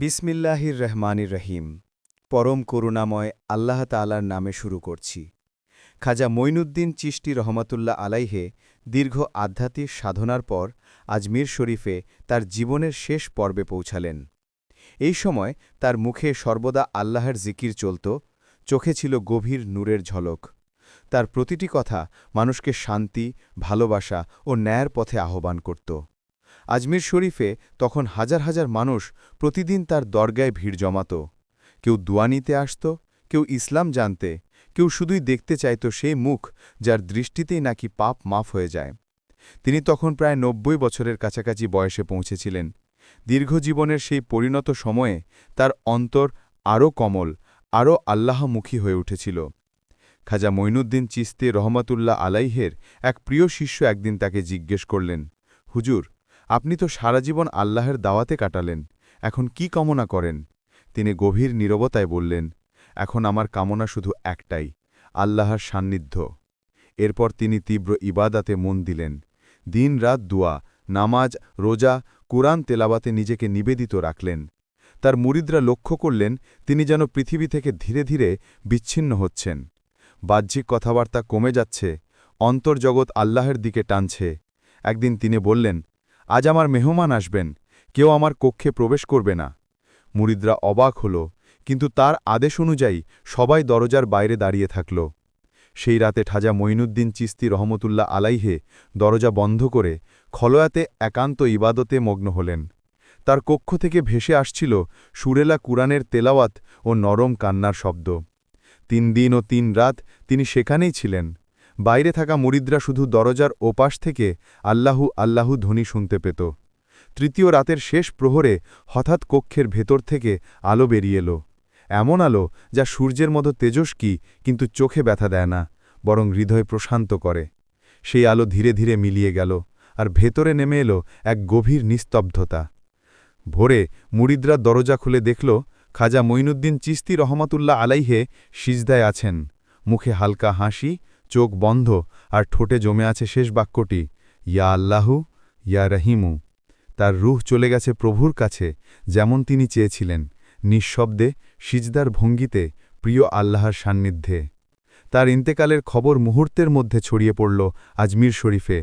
বিসমিল্লাহির রহমানির রহিম। পরম করুণাময় আল্লাহ তালার নামে শুরু করছি। খাজা মঈনুদ্দিন চিশতি রহমতুল্লাহ আলাইহে দীর্ঘ আধ্যাত্মিক সাধনার পর আজমির শরীফে তার জীবনের শেষ পর্বে পৌঁছালেন। এই সময় তার মুখে সর্বদা আল্লাহর জিকির চলত, চোখে ছিল গভীর নূরের ঝলক। তার প্রতিটি কথা মানুষকে শান্তি, ভালোবাসা ও ন্যায়ের পথে আহ্বান করত। আজমির শরীফে তখন হাজার হাজার মানুষ প্রতিদিন তার দরগায় ভিড় জমাত। কেউ দোয়া নিতে আসত, কেউ ইসলাম জানতে, কেউ শুধুই দেখতে চাইত সেই মুখ যার দৃষ্টিতেই নাকি পাপ মাফ হয়ে যায়। তিনি তখন প্রায় নব্বই বছরের কাছাকাছি বয়সে পৌঁছেছিলেন। দীর্ঘ জীবনের সেই পরিণত সময়ে তার অন্তর আরও কমল, আরও আল্লাহমুখী হয়ে উঠেছিল। খাজা মঈনুদ্দিন চিস্তে রহমতুল্লাহ আলাইহের এক প্রিয় শিষ্য একদিন তাকে জিজ্ঞেস করলেন, হুজুর আপনি তো সারা জীবন আল্লাহের দাওয়াতে কাটালেন, এখন কি কামনা করেন? তিনি গভীর নীরবতায় বললেন, এখন আমার কামনা শুধু একটাই, আল্লাহর সান্নিধ্য। এরপর তিনি তীব্র ইবাদাতে মন দিলেন দিন রাত দুয়া, নামাজ, রোজা, কুরআন তেলাবাতে নিজেকে নিবেদিত রাখলেন। তার মুরিদরা লক্ষ্য করলেন, তিনি যেন পৃথিবী থেকে ধীরে ধীরে বিচ্ছিন্ন হচ্ছেন। বাহ্যিক কথাবার্তা কমে যাচ্ছে, অন্তর্জগৎ আল্লাহের দিকে টানছে। একদিন তিনি বললেন আজ আমার মেহমান আসবেন, কেউ আমার কক্ষে প্রবেশ করবে না। মুরিদরা অবাক হল, কিন্তু তার আদেশ অনুযায়ী সবাই দরজার বাইরে দাঁড়িয়ে থাকল। সেই রাতে ঠাজা মঈনুদ্দিন চিস্তি রহমতুল্লাহ আলাইহে দরজা বন্ধ করে খলোয়াতে একান্ত ইবাদতে মগ্ন হলেন। তার কক্ষ থেকে ভেসে আসছিল সুরেলা কুরআনের তেলাওয়াত ও নরম কান্নার শব্দ। তিন দিন ও তিন রাত তিনি সেখানেই ছিলেন। বাইরে থাকা মুরিদরা শুধু দরজার ওপাশ থেকে আল্লাহু আল্লাহু ধ্বনি শুনতে পেত। তৃতীয় রাতের শেষ প্রহরে হঠাৎ কক্ষের ভেতর থেকে আলো বেরিয়ে এলো। এমন আলো যা সূর্যের মতো তেজস্কী কিন্তু চোখে ব্যথা দেয় না, বরং হৃদয় প্রশান্ত করে। সেই আলো ধীরে ধীরে মিলিয়ে গেল, আর ভেতরে নেমে এলো এক গভীর নিস্তব্ধতা। ভোরে মুরিদরা দরজা খুলে দেখল, খাজা মঈনুদ্দিন চিস্তি রহমতুল্লাহ আলাইহে সিজদায় আছেন। মুখে হালকা হাসি চোখ বন্ধ আর ঠোঁটে জমে আছে শেষ বাক্যটি, ইয়া আল্লাহু, ইয়া রহিমু। তার রুহ চলে গেছে প্রভুর কাছে, যেমন তিনি চেয়েছিলেন, নিঃশব্দে, সিজদার ভঙ্গিতে, প্রিয় আল্লাহর সান্নিধ্যে। তার ইন্তেকালের খবর মুহূর্তের মধ্যে ছড়িয়ে পড়ল আজমির শরীফে।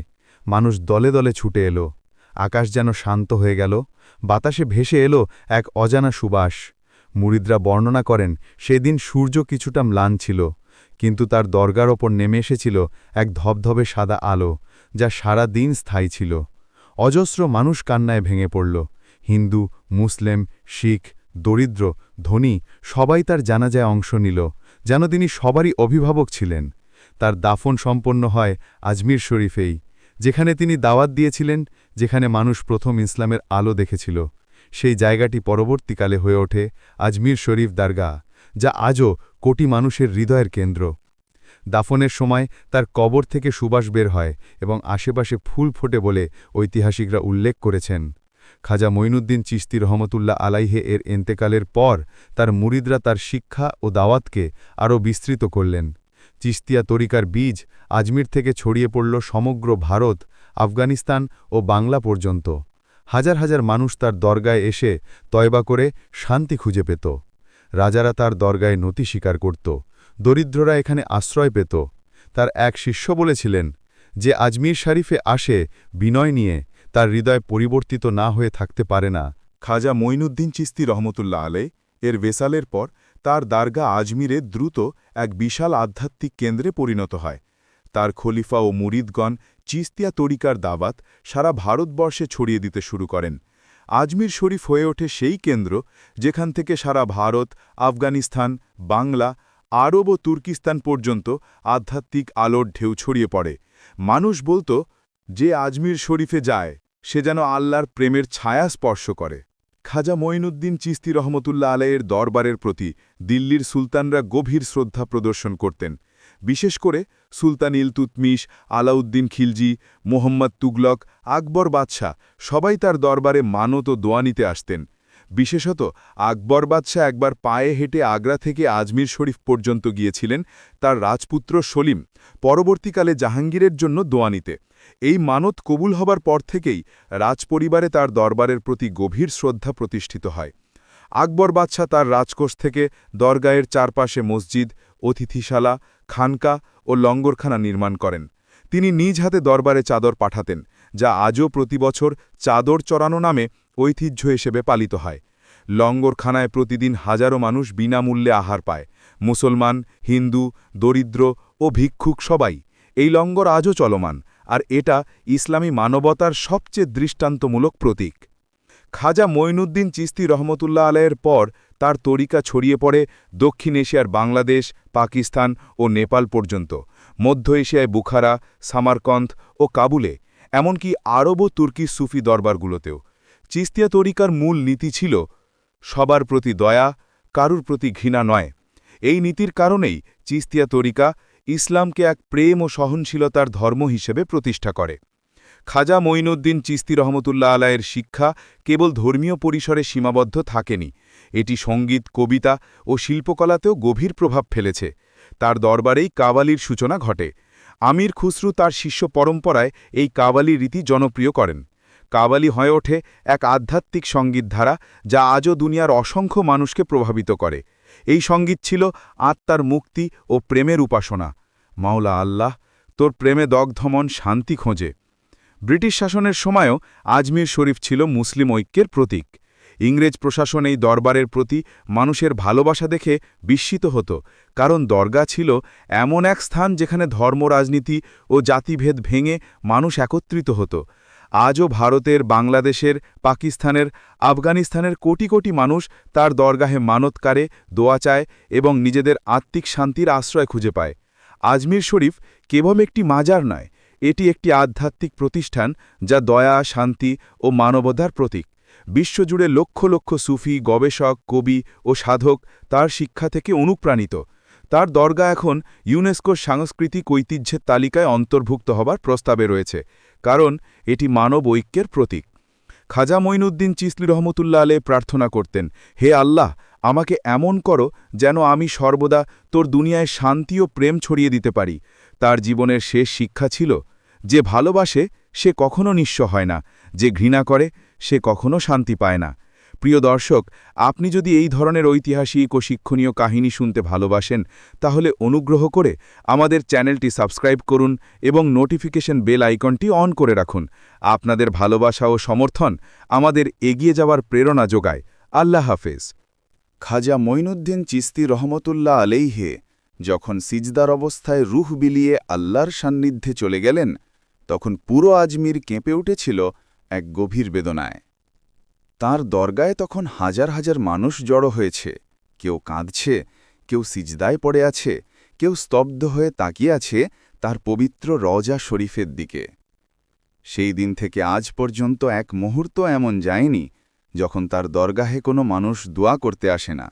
মানুষ দলে দলে ছুটে এলো। আকাশ যেন শান্ত হয়ে গেল। বাতাসে ভেসে এলো এক অজানা সুবাস। মুরিদরা বর্ণনা করেন, সেদিন সূর্য কিছুটা ম্লান ছিল। কিন্তু তার দরগার ওপর নেমে এসেছিল এক ধবধবে সাদা আলো, যা সারা দিন স্থায়ী ছিল। অজস্র মানুষ কান্নায় ভেঙে পড়ল। হিন্দু, মুসলিম, শিখ, দরিদ্র, ধনী, সবাই তার জানাজায় অংশ নিল, যেন তিনি সবারই অভিভাবক ছিলেন। তার দাফন সম্পন্ন হয় আজমির শরীফেই, যেখানে তিনি দাওয়াত দিয়েছিলেন, যেখানে মানুষ প্রথম ইসলামের আলো দেখেছিল। সেই জায়গাটি পরবর্তীকালে হয়ে ওঠে আজমির শরীফ দারগা যা আজও কোটি মানুষের হৃদয়ের কেন্দ্র। দাফনের সময় তার কবর থেকে সুবাস বের হয় এবং আশেপাশে ফুল ফোটে বলে ঐতিহাসিকরা উল্লেখ করেছেন। খাজা মঈনুদ্দিন চিস্তি রহমতুল্লাহ আলাইহে এর এন্তেকালের পর তার মুরিদরা তার শিক্ষা ও দাওয়াতকে আরও বিস্তৃত করলেন। চিস্তিয়া তরিকার বীজ আজমির থেকে ছড়িয়ে পড়ল সমগ্র ভারত, আফগানিস্তান ও বাংলা পর্যন্ত। হাজার হাজার মানুষ তার দরগায় এসে তয়বা করে শান্তি খুঁজে পেত। রাজারা তার দরগায় নতি স্বীকার করত। দরিদ্ররা এখানে আশ্রয় পেত। তার এক শিষ্য বলেছিলেন যে, আজমির শরীফে আসে বিনয় নিয়ে, তার হৃদয় পরিবর্তিত না হয়ে থাকতে পারে না। খাজা মঈনুদ্দিন চিস্তি রহমতুল্লাহ আলে এর বেসালের পর তার দারগা আজমিরে দ্রুত এক বিশাল আধ্যাত্মিক কেন্দ্রে পরিণত হয়। তার খলিফা ও মুরিদগণ চিস্তিয়া তরিকার দাবাত সারা ভারতবর্ষে ছড়িয়ে দিতে শুরু করেন। আজমির শরীফ হয়ে ওঠে সেই কেন্দ্র যেখান থেকে সারা ভারত, আফগানিস্তান, বাংলা, আরব ও তুর্কিস্তান পর্যন্ত আধ্যাত্মিক আলোর ঢেউ ছড়িয়ে পড়ে। মানুষ বলতো, যে আজমির শরীফে যায়, সে যেন আল্লাহর প্রেমের ছায়া স্পর্শ করে। খাজা মঈনুদ্দিন চিস্তি রহমতুল্লাহ আলাইয়ের দরবারের প্রতি দিল্লির সুলতানরা গভীর শ্রদ্ধা প্রদর্শন করতেন। বিশেষ করে সুলতান ইলতুতমিশ আলাউদ্দিন খিলজি, মোহাম্মদ তুগলক, আকবর বাদশাহ সবাই তার দরবারে মানত ও দোয়া নিতে আসতেন। বিশেষত আকবর বাদশাহ একবার পায়ে হেঁটে আগ্রা থেকে আজমির শরীফ পর্যন্ত গিয়েছিলেন তার রাজপুত্র সলিম পরবর্তীকালে জাহাঙ্গীরের জন্য দোয়া নিতে। এই মানত কবুল হবার পর থেকেই রাজপরিবারে তার দরবারের প্রতি গভীর শ্রদ্ধা প্রতিষ্ঠিত হয়। আকবর বাদশাহ তার রাজকোষ থেকে দরগাহের চারপাশে মসজিদ অতিথিশালা, খানকা ও লঙ্গরখানা নির্মাণ করেন। তিনি নিজ হাতে দরবারে চাদর পাঠাতেন, যা আজও প্রতি বছর চাদর চড়ানো নামে ঐতিহ্য হিসেবে পালিত হয়। লঙ্গরখানায় প্রতিদিন হাজারো মানুষ বিনামূল্যে আহার পায়। মুসলমান, হিন্দু, দরিদ্র ও ভিক্ষুক সবাই এই লঙ্গর আজও চলমান, আর এটা ইসলামী মানবতার সবচেয়ে দৃষ্টান্তমূলক প্রতীক। খাজা মঈনুদ্দিন চিস্তি রহমতুল্লাহ আলায়ের পর তার তরিকা ছড়িয়ে পড়ে দক্ষিণ এশিয়ার বাংলাদেশ, পাকিস্তান ও নেপাল পর্যন্ত, মধ্য এশিয়ায় বুখারা সামারকন্থ ও কাবুলে, এমনকি আরব ও তুর্কি সুফি দরবারগুলোতেও। চিস্তিয়া তরিকার মূল নীতি ছিল, সবার প্রতি দয়া, কারুর প্রতি ঘৃণা নয়। এই নীতির কারণেই চিস্তিয়া তরিকা ইসলামকে এক প্রেম ও সহনশীলতার ধর্ম হিসেবে প্রতিষ্ঠা করে। খাজা মঈনুদ্দিন চিস্তি রহমতুল্লাহ আলায়ের শিক্ষা কেবল ধর্মীয় পরিসরে সীমাবদ্ধ থাকেনি এটি সংগীত, কবিতা ও শিল্পকলাতেও গভীর প্রভাব ফেলেছে। তার দরবারেই কাবালির সূচনা ঘটে। আমির খুসরু তার শিষ্য পরম্পরায় এই কাবালি রীতি জনপ্রিয় করেন। কাবালি হয়ে ওঠে এক আধ্যাত্মিক সংগীত ধারা যা আজও দুনিয়ার অসংখ্য মানুষকে প্রভাবিত করে। এই সংগীত ছিল আত্মার মুক্তি ও প্রেমের উপাসনা। মাওলা আল্লাহ, তোর প্রেমে দগ্ধমন শান্তি খোঁজে। ব্রিটিশ শাসনের সময়ও আজমির শরীফ ছিল মুসলিম ঐক্যের প্রতীক। ইংরেজ প্রশাসন এই দরবারের প্রতি মানুষের ভালোবাসা দেখে বিস্মিত হতো, কারণ দরগা ছিল এমন এক স্থান যেখানে ধর্ম, রাজনীতি ও জাতিভেদ ভেঙে মানুষ একত্রিত হতো। আজও ভারতের, বাংলাদেশের, পাকিস্তানের, আফগানিস্তানের কোটি কোটি মানুষ তার দরগাহে মানত কারে, দোয়া চায় এবং নিজেদের আত্মিক শান্তির আশ্রয় খুঁজে পায়। আজমির শরীফ কেবল একটি মাজার নয়, এটি একটি আধ্যাত্মিক প্রতিষ্ঠান যা দয়া, শান্তি ও মানবতার প্রতীক। বিশ্বজুড়ে লক্ষ লক্ষ সুফি, গবেষক, কবি ও সাধক তার শিক্ষা থেকে অনুপ্রাণিত। তার দরগা এখন ইউনেস্কোর সাংস্কৃতিক ঐতিহ্যের তালিকায় অন্তর্ভুক্ত হবার প্রস্তাবে রয়েছে, কারণ এটি মানব ঐক্যের প্রতীক। খাজা মঈনুদ্দিন চিসলি রহমতুল্লাহ আলে প্রার্থনা করতেন, হে আল্লাহ, আমাকে এমন করো যেন আমি সর্বদা তোর দুনিয়ায় শান্তি ও প্রেম ছড়িয়ে দিতে পারি। তার জীবনের শেষ শিক্ষা ছিল, যে ভালোবাসে সে কখনো নিঃস্ব হয় না। যে ঘৃণা করে, সে কখনো শান্তি পায় না। প্রিয় দর্শক, আপনি যদি এই ধরনের ঐতিহাসিক ও শিক্ষণীয় কাহিনী শুনতে ভালোবাসেন, তাহলে অনুগ্রহ করে আমাদের চ্যানেলটি সাবস্ক্রাইব করুন এবং নোটিফিকেশন বেল আইকনটি অন করে রাখুন। আপনাদের ভালোবাসা ও সমর্থন আমাদের এগিয়ে যাওয়ার প্রেরণা যোগায়। আল্লাহ হাফেজ। খাজা মঈনুদ্দিন চিস্তি রহমতুল্লাহ আলেইহে, যখন সিজদার অবস্থায় রুহ বিলিয়ে আল্লাহর সান্নিধ্যে চলে গেলেন তখন পুরো আজমির কেঁপে উঠেছিল এক গভীর বেদনায়। তার দরগায় তখন হাজার হাজার মানুষ জড়ো হয়েছে। কেউ কাঁদছে, কেউ সিজদায় পড়ে আছে, কেউ স্তব্ধ হয়ে তাকিয়ে আছে তার পবিত্র রজা শরীফের দিকে। সেই দিন থেকে আজ পর্যন্ত এক মুহূর্ত এমন যায়নি যখন তার দরগাহে কোনো মানুষ দোয়া করতে আসে না।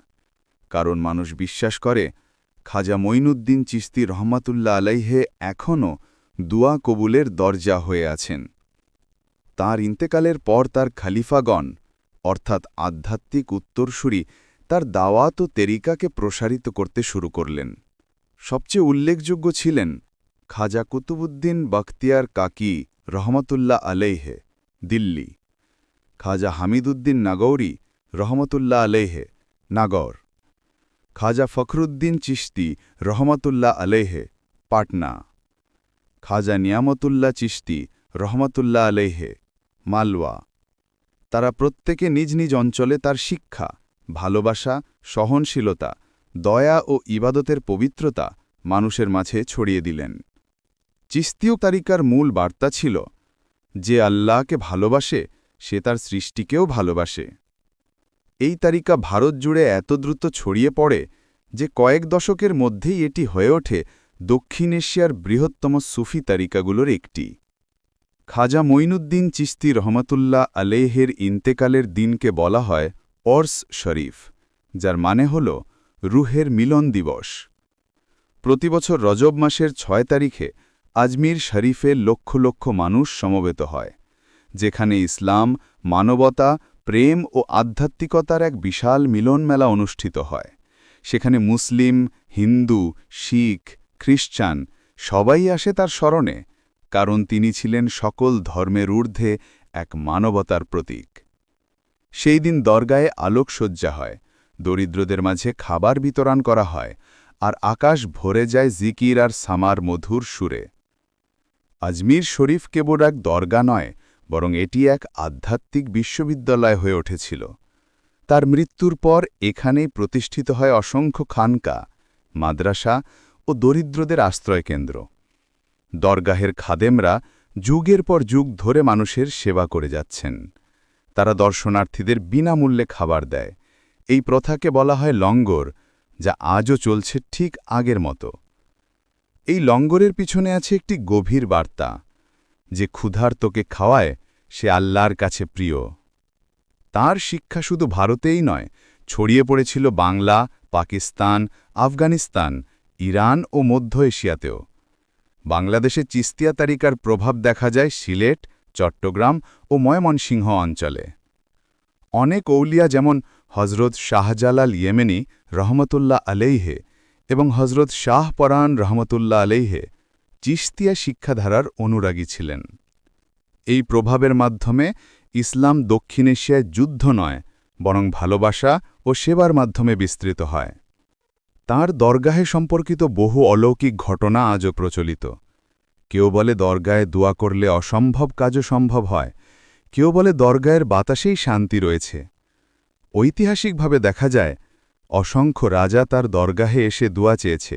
কারণ মানুষ বিশ্বাস করে, খাজা মঈনুদ্দিন চিস্তি রহমাতুল্লাহ আলাইহে এখনও দুয়া কবুলের দরজা হয়ে আছেন। তার ইন্তেকালের পর তার খালিফাগণ, অর্থাৎ আধ্যাত্মিক উত্তরসূরি, তার দাওয়াত ও তেরিকাকে প্রসারিত করতে শুরু করলেন। সবচেয়ে উল্লেখযোগ্য ছিলেন খাজা কুতুবুদ্দিন বখতিয়ার কাকি রহমতুল্লাহ আলাইহে, দিল্লি, খাজা হামিদুদ্দিন নাগৌরি রহমতুল্লাহ আলেহে নাগর, খাজা ফখরুদ্দিন চিশতি রহমতুল্লাহ আলেহে পাটনা। খাজা নিয়ামতুল্লাহ চিশতি রহমতুল্লাহ আলেহে মালওয়া। তারা প্রত্যেকে নিজ নিজ অঞ্চলে তার শিক্ষা, ভালোবাসা, সহনশীলতা, দয়া ও ইবাদতের পবিত্রতা মানুষের মাঝে ছড়িয়ে দিলেন। চিস্তীয় তারিকার মূল বার্তা ছিল, যে আল্লাহকে ভালোবাসে, সে তার সৃষ্টিকেও ভালোবাসে। এই তারিকা ভারত জুড়ে এত দ্রুত ছড়িয়ে পড়ে যে কয়েক দশকের মধ্যেই এটি হয়ে ওঠে দক্ষিণ এশিয়ার বৃহত্তম সুফি তারিকাগুলোর একটি। খাজা মঈনুদ্দিন চিস্তি রহমতুল্লাহ আলেহের ইন্তেকালের দিনকে বলা হয় অর্স শরীফ, যার মানে হল রুহের মিলন দিবস। প্রতিবছর রজব মাসের ছয় তারিখে আজমির শরীফে লক্ষ লক্ষ মানুষ সমবেত হয়, যেখানে ইসলাম, মানবতা, প্রেম ও আধ্যাত্মিকতার এক বিশাল মিলন মেলা অনুষ্ঠিত হয়। সেখানে মুসলিম, হিন্দু, শিখ খ্রিস্টান সবাই আসে তার স্মরণে, কারণ তিনি ছিলেন সকল ধর্মের ঊর্ধ্বে এক মানবতার প্রতীক। সেই দিন দরগায় আলোকসজ্জা হয়, দরিদ্রদের মাঝে খাবার বিতরণ করা হয়, আর আকাশ ভরে যায় জিকির আর সামার মধুর সুরে। আজমির শরীফ কেবল এক দরগা নয়, বরং এটি এক আধ্যাত্মিক বিশ্ববিদ্যালয় হয়ে উঠেছিল। তার মৃত্যুর পর এখানেই প্রতিষ্ঠিত হয় অসংখ্য খানকা, মাদ্রাসা ও দরিদ্রদের আশ্রয়কেন্দ্র দরগাহের খাদেমরা যুগের পর যুগ ধরে মানুষের সেবা করে যাচ্ছেন। তারা দর্শনার্থীদের বিনামূল্যে খাবার দেয়। এই প্রথাকে বলা হয় লঙ্গর, যা আজও চলছে ঠিক আগের মতো। এই লঙ্গরের পিছনে আছে একটি গভীর বার্তা। যে ক্ষুধার্তকে খাওয়ায়, সে আল্লাহর কাছে প্রিয়। তার শিক্ষা শুধু ভারতেই নয়, ছড়িয়ে পড়েছিল বাংলা, পাকিস্তান, আফগানিস্তান ইরান ও মধ্য এশিয়াতেও। বাংলাদেশে চিস্তিয়া তারিকার প্রভাব দেখা যায় সিলেট, চট্টগ্রাম ও ময়মনসিংহ অঞ্চলে। অনেক ঔলিয়া যেমন হজরত শাহজালাল ইয়েমেনি রহমতুল্লাহ আলেইহে এবং হজরত শাহ পরান রহমতুল্লাহ আলেইহে চিস্তিয়া শিক্ষাধারার অনুরাগী ছিলেন। এই প্রভাবের মাধ্যমে ইসলাম দক্ষিণ এশিয়ায় যুদ্ধ নয়, বরং ভালোবাসা ও সেবার মাধ্যমে বিস্তৃত হয়। তার দরগাহে সম্পর্কিত বহু অলৌকিক ঘটনা আজও প্রচলিত। কেউ বলে দরগায় দোয়া করলে অসম্ভব কাজও সম্ভব হয়, কেউ বলে দরগায়ের বাতাসেই শান্তি রয়েছে। ঐতিহাসিকভাবে দেখা যায়, অসংখ্য রাজা তার দরগাহে এসে দোয়া চেয়েছে,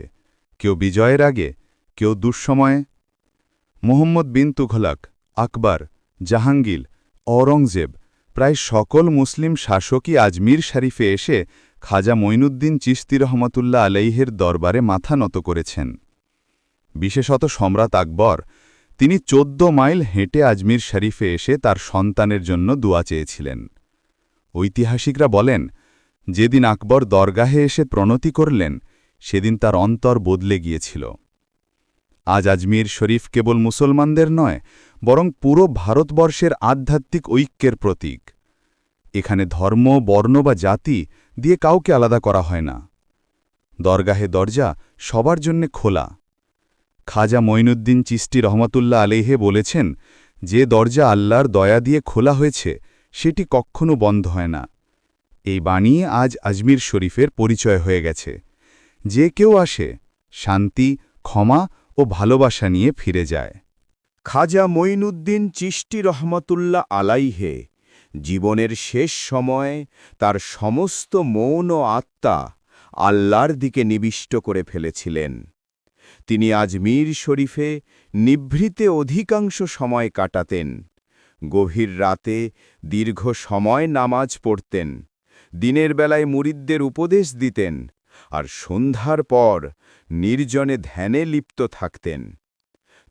কেউ বিজয়ের আগে, কেউ দুঃসময়ে। মোহাম্মদ বিন তুঘলক, আকবর, জাহাঙ্গীর, ঔরঙ্গজেব, প্রায় সকল মুসলিম শাসকই আজমির শরীফে এসে খাজা মঈনুদ্দিন চিস্তি রহমতুল্লাহ আলাইহের দরবারে মাথা নত করেছেন। বিশেষত সম্রাট আকবর, তিনি চোদ্দ মাইল হেঁটে আজমির শরীফে এসে তার সন্তানের জন্য দোয়া চেয়েছিলেন। ঐতিহাসিকরা বলেন, যেদিন আকবর দরগাহে এসে প্রণতি করলেন, সেদিন তার অন্তর বদলে গিয়েছিল। আজ আজমির শরীফ কেবল মুসলমানদের নয়, বরং পুরো ভারতবর্ষের আধ্যাত্মিক ঐক্যের প্রতীক। এখানে ধর্ম, বর্ণ বা জাতি দিয়ে কাউকে আলাদা করা হয় না। দরগাহে দরজা সবার জন্যে খোলা। খাজা মঈনুদ্দিন চিস্তি রহমতুল্লাহ আলেহে বলেছেন, যে দরজা আল্লাহর দয়া দিয়ে খোলা হয়েছে, সেটি কখনও বন্ধ হয় না। এই বাণী আজ আজমির শরীফের পরিচয় হয়ে গেছে। যে কেউ আসে, শান্তি, ক্ষমা ও ভালোবাসা নিয়ে ফিরে যায়। খাজা মঈনুদ্দিন চিষ্টি রহমতুল্লাহ আলাইহে জীবনের শেষ সময় তার সমস্ত মৌন ও আত্মা আল্লাহর দিকে নিবিষ্ট করে ফেলেছিলেন। তিনি আজমির শরীফে নিভৃতে অধিকাংশ সময় কাটাতেন। গভীর রাতে দীর্ঘ সময় নামাজ পড়তেন। দিনের বেলায় মুরিদদের উপদেশ দিতেন আর সন্ধ্যার পর নির্জনে ধ্যানে লিপ্ত থাকতেন।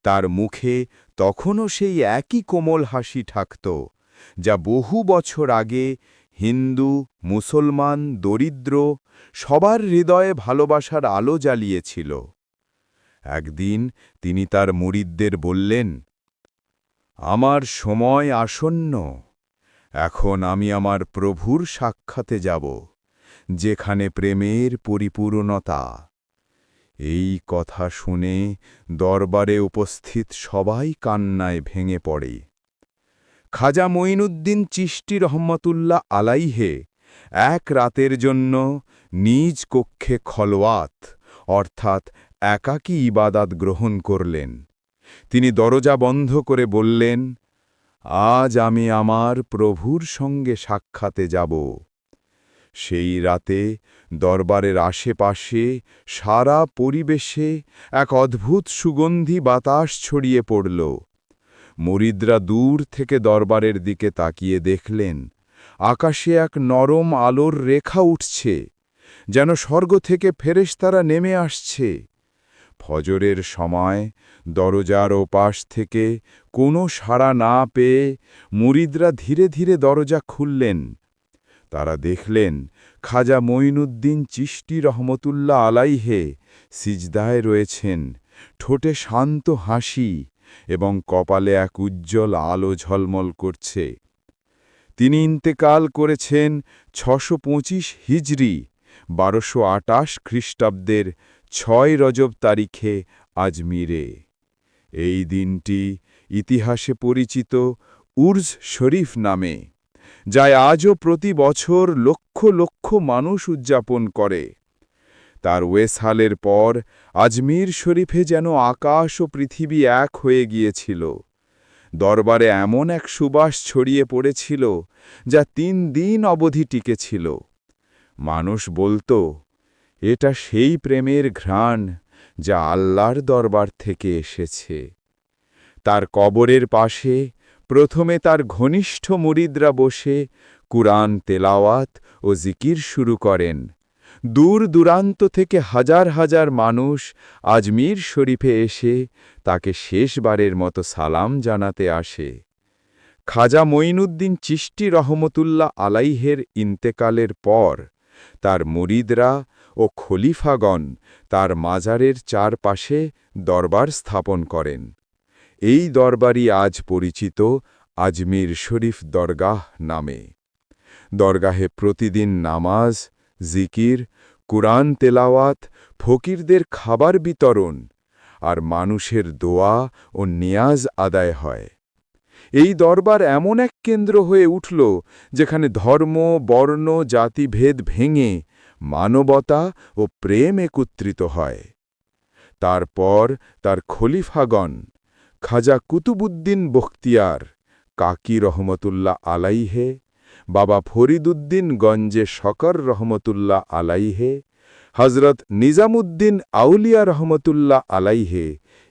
তার মুখে তখনও সেই একই কোমল হাসি ঠাকত যা বহু বছর আগে হিন্দু, মুসলমান, দরিদ্র সবার হৃদয়ে ভালোবাসার আলো জ্বালিয়েছিল। একদিন তিনি তার মুরিদদের বললেন, আমার সময় আসন্ন। এখন আমি আমার প্রভুর সাক্ষাতে যাব, যেখানে প্রেমের পরিপূর্ণতা। এই কথা শুনে দরবারে উপস্থিত সবাই কান্নায় ভেঙে পড়ে। খাজা মঈনুদ্দিন চিষ্টি রহমতুল্লাহ আলাইহে এক রাতের জন্য নিজ কক্ষে খলওয়াত অর্থাৎ একাকী ইবাদাত গ্রহণ করলেন। তিনি দরজা বন্ধ করে বললেন, আজ আমি আমার প্রভুর সঙ্গে সাক্ষাতে যাব। সেই রাতে দরবারের আশেপাশে সারা পরিবেশে এক অদ্ভুত সুগন্ধি বাতাস ছড়িয়ে পড়ল। মুরিদরা দূর থেকে দরবারের দিকে তাকিয়ে দেখলেন, আকাশে এক নরম আলোর রেখা উঠছে, যেন স্বর্গ থেকে ফেরেশতারা নেমে আসছে। ফজরের সময় দরজার ওপাশ থেকে কোনো সাড়া না পেয়ে মুরিদরা ধীরে ধীরে দরজা খুললেন। তারা দেখলেন, খাজা মঈনুদ্দিন চিষ্টি রহমতুল্লাহ আলাইহে সিজদায় রয়েছেন, ঠোঁটে শান্ত হাসি এবং কপালে এক উজ্জ্বল আলো ঝলমল করছে। তিনি ইন্তেকাল করেছেন ছশো পঁচিশ হিজরি, বারোশো আটাশ খ্রিস্টাব্দের ছয় রজব তারিখে আজমিরে। এই দিনটি ইতিহাসে পরিচিত উর্জ শরীফ নামে যা আজও প্রতি বছর লক্ষ লক্ষ মানুষ উদযাপন করে। তার ওয়েসহালের পর আজমির শরীফে যেন আকাশ ও পৃথিবী এক হয়ে গিয়েছিল। দরবারে এমন এক সুবাস ছড়িয়ে পড়েছিল যা তিন দিন অবধি টিকেছিল মানুষ বলতো, এটা সেই প্রেমের ঘ্রাণ যা আল্লাহর দরবার থেকে এসেছে। তার কবরের পাশে প্রথমে তার ঘনিষ্ঠ মুরিদরা বসে কুরআন তেলাওয়াত ও জিকির শুরু করেন। দূর দূরান্ত থেকে হাজার হাজার মানুষ আজমির শরীফে এসে তাকে শেষবারের মতো সালাম জানাতে আসে। খাজা মঈনুদ্দিন চিষ্টি রহমতুল্লাহ আলাইহের ইন্তেকালের পর তার মুরিদরা ও খলিফাগণ তার মাজারের চারপাশে দরবার স্থাপন করেন। এই দরবারই আজ পরিচিত আজমির শরীফ দরগাহ নামে। দরগাহে প্রতিদিন নামাজ জিকির, কুরআন তেলাওয়াত, ফকিরদের খাবার বিতরণ আর মানুষের দোয়া ও নিয়াজ আদায় হয়। এই দরবার এমন এক কেন্দ্র হয়ে উঠল যেখানে ধর্ম, বর্ণ, জাতিভেদ ভেঙে মানবতা ও প্রেম একত্রিত হয়। তারপর তার খলিফাগণ খাজা কুতুবুদ্দিন বখতিয়ার, কাকি রহমতুল্লাহ আলাইহে বাবা ফরিদুদ্দিন গঞ্জে শকর রহমতুল্লাহ আলাইহে হজরত নিজামুদ্দিন আউলিয়া রহমতুল্লাহ আলাইহে,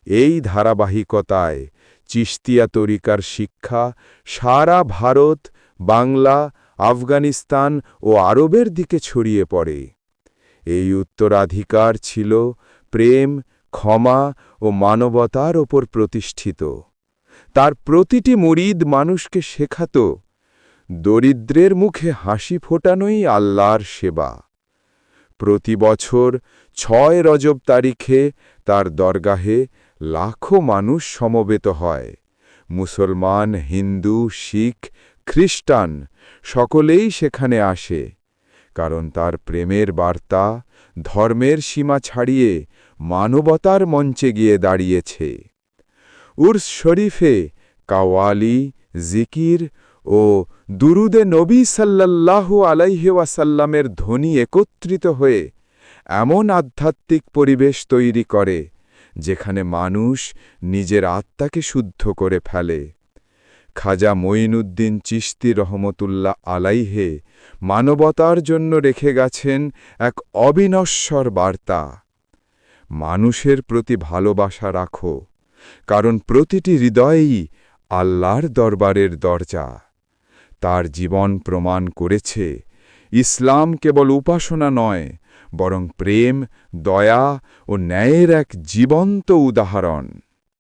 এই ধারাবাহিকতায় চিস্তিয়া তরিকার শিক্ষা সারা ভারত, বাংলা, আফগানিস্তান ও আরবের দিকে ছড়িয়ে পড়ে। এই উত্তরাধিকার ছিল প্রেম, ক্ষমা ও মানবতার ওপর প্রতিষ্ঠিত। তার প্রতিটি মুরিদ মানুষকে শেখাত দরিদ্রের মুখে হাসি ফোটানোই আল্লাহর সেবা। প্রতি বছর ছয় রজব তারিখে তার দরগাহে লাখো মানুষ সমবেত হয়। মুসলমান, হিন্দু, শিখ, খ্রিস্টান সকলেই সেখানে আসে। কারণ তার প্রেমের বার্তা ধর্মের সীমা ছাড়িয়ে মানবতার মঞ্চে গিয়ে দাঁড়িয়েছে। উর্স শরীফে কাওয়ালি, জিকির ও দুরুদে নবী সাল্লাল্লাহু আলাইহি ওয়াসাল্লামের ধ্বনি একত্রিত হয়ে এমন আধ্যাত্মিক পরিবেশ তৈরি করে, যেখানে মানুষ নিজের আত্মাকে শুদ্ধ করে ফেলে। খাজা মঈনুদ্দিন চিস্তি রহমতুল্লাহ আলাইহে মানবতার জন্য রেখে গেছেন এক অবিনশ্বর বার্তা। মানুষের প্রতি ভালোবাসা রাখো, কারণ প্রতিটি হৃদয়েই আল্লাহর দরবারের দরজা। তার জীবন প্রমাণ করেছে। ইসলাম কেবল উপাসনা নয়, বরং প্রেম, দয়া ও ন্যায়ের এক জীবন্ত উদাহরণ।